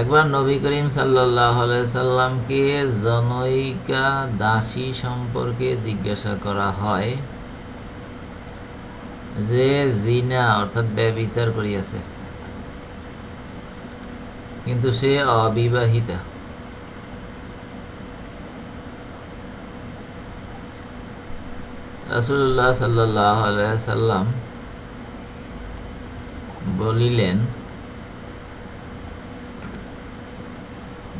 একবার নবী করিম সাল্লাহ সাল্লামকে জনৈকা দাসী সম্পর্কে জিজ্ঞাসা করা হয় যে জিনা অর্থাৎ ব্যবিচার করিয়াছে। কিন্তু সে অবিবাহিতা। রাসুল্লাহ সাল্লাহ সাল্লাম বলিলেন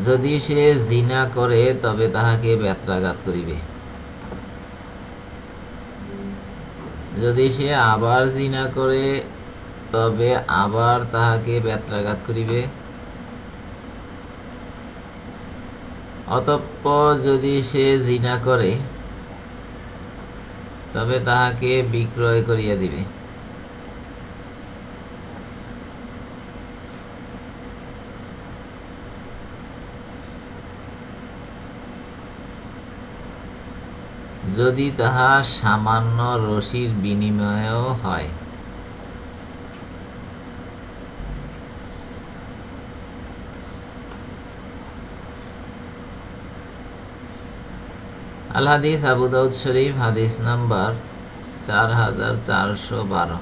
যদি সে জিনা করে, তবে তাহাকে ব্যত্রাঘাত করিবে। যদি সে আবার জিনা করে, তবে আবার তাহাকে ব্যত্রাঘাত করিবে। অতঃপর যদি সে জিনা করে, তবে তাহাকে বিক্রয় করিয়া দিবে। যদি তাহা সামান্য রশির বিনিময়েও হয়। আল হাদিস আবু শরীফ, হাদিস নাম্বার চার হাজার চারশো বারো।